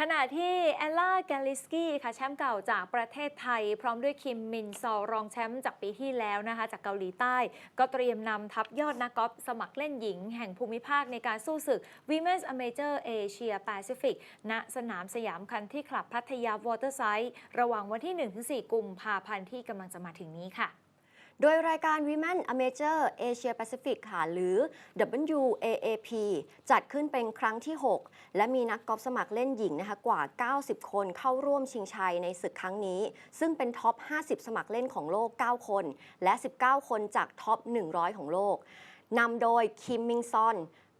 ขณะที่แอลล่าแกลิสกี้ค่ะแชมป์เก่าจากประเทศไทย พร้อมด้วยคิมมินซอลรองแชมป์จากปีที่แล้วนะคะ จากเกาหลีใต้ ก็เตรียมนำทัพยอดนักกอล์ฟสมัครเล่นหญิง แห่งภูมิภาคในการสู้ศึก Women's Amateur Asia Pacific ณสนามสยามคันที่คลับพัทยาวอเตอร์ไซด์ระหว่างวันที่ 1-4 กุมภาพันธ์ที่กำลังจะมาถึงนี้ค่ะ โดยรายการ Women Amateur Asia Pacific ค่ะ หรือ WAAP จัดขึ้นเป็นครั้งที่ 6 และมีนักกอล์ฟสมัครเล่นหญิงนะคะกว่า 90 คนเข้าร่วมชิงชัยในศึกครั้งนี้ ซึ่งเป็นท็อป 50 สมัครเล่นของโลก 9 คน และ 19 คนจากท็อป 100 ของโลก นำโดยคิมมิงซอน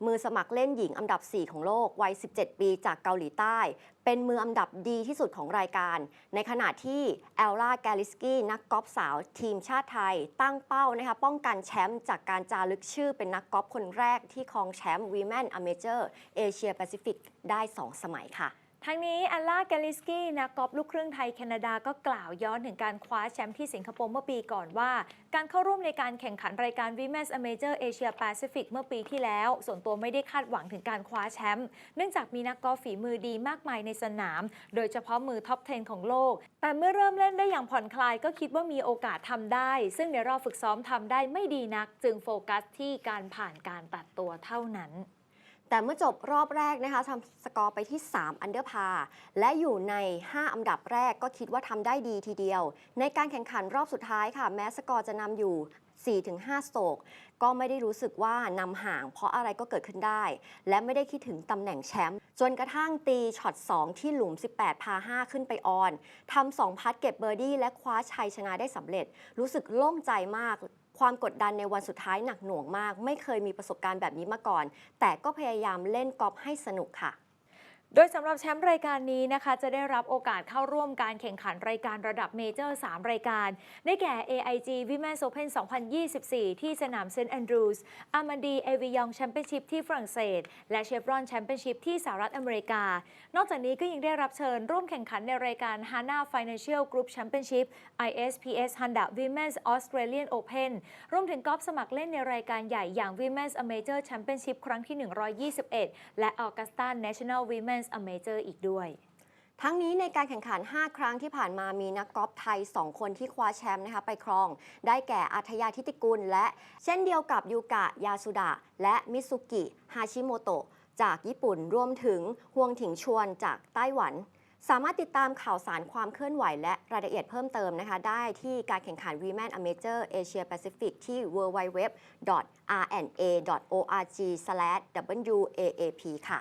มือสมัครเล่นหญิงอันดับ 4 ของโลก วัย 17 ปีจากเกาหลีใต้ เป็นมืออันดับดีที่สุดของรายการ ในขณะที่แอลล่าแกลิสกี้นักกอล์ฟสาว ทีมชาติไทย ตั้งเป้านะคะป้องกันแชมป์จากการจารึกชื่อเป็นนักกอล์ฟคนแรกที่ครองแชมป์ Women Amateur Asia Pacific ได้ 2 สมัยค่ะ ทั้งนี้แอลล่าแกลิสกี้นักกอล์ฟลูกครึ่งไทยแคนาดาก็กล่าวย้อนถึงการคว้าแชมป์ที่สิงคโปร์เมื่อปีก่อนว่า การเข้าร่วมในการแข่งขันรายการ Women's Amateur Asia Pacific เมื่อปีที่แล้ว ส่วนตัวไม่ได้คาดหวังถึงการคว้าแชมป์เนื่องจากมีนักกอล์ฟฝีมือดีมากมายในสนาม โดยเฉพาะมือท็อป 10 ของโลก แต่เมื่อเริ่มเล่นได้อย่างผ่อนคลายก็คิดว่ามีโอกาสทำได้ ซึ่งในรอบฝึกซ้อมทำได้ไม่ดีนัก จึงโฟกัสที่การผ่านการตัดตัวเท่านั้น แต่เมื่อจบรอบแรกนะคะทำสกอร์ไปที่ 3 อันเดอร์พา และอยู่ใน 5 อันดับแรกก็คิดว่าทำได้ดีทีเดียว ในการแข่งขันรอบสุดท้ายค่ะ แม้สกอร์จะนำอยู่ 4-5 สโตก ก็ไม่ได้รู้สึกว่านำห่าง เพราะอะไรก็เกิดขึ้นได้ และไม่ได้คิดถึงตำแหน่งแชมป์จนกระทั่งตีช็อต 2 ที่หลุม 18 พา 5 ขึ้นไปออนทำสองพัดเก็บเบอร์ดี้และคว้าชัยชนะได้สำเร็จ รู้สึกโล่งใจมาก ความกดดันในวันสุดท้ายหนักหน่วงมาก ไม่เคยมีประสบการณ์แบบนี้มาก่อน แต่ก็พยายามเล่นกอล์ฟให้สนุกค่ะ โดยสำหรับแชมป์รายการนี้นะคะ จะได้รับโอกาสเข้าร่วมการแข่งขันรายการระดับเมเจอร์ 3 รายการ ได้แก่ AIG Women's Open 2024 ที่สนามเซนต์แอนดรูส์อามันดีเอวิยองแชมเปี้ยนชิพที่ฝรั่งเศส และเชฟรอนแชมเปี้ยนชิพที่สหรัฐอเมริกา นอกจากนี้ก็ยังได้รับเชิญร่วมแข่งขันในรายการ Hana Financial Group Championship ISPS Honda Women's Australian Open รวมถึงกอล์ฟสมัครเล่นในรายการใหญ่อย่าง Women's Amateur Championship ครั้งที่ 121 และ Augusta National Women's Amateur อีกด้วยทั้งนี้ในการแข่งขัน 5 ครั้งที่ผ่านมามีนักกอล์ฟไทย 2 คนที่คว้าแชมป์นะคะไปครอง ได้แก่อัธยาทิติกุล และเช่นเดียวกับยูกะ ยาสุดะ และมิซุกิ ฮาชิโมโตะ จากญี่ปุ่นรวมถึงฮวงถิงชวนจากไต้หวัน สามารถติดตามข่าวสารความเคลื่อนไหว และรายละเอียดเพิ่มเติมนะคะ ได้ที่การแข่งขัน Women Amateur Asia Pacific ที่ www.rna.org/waap ค่ะ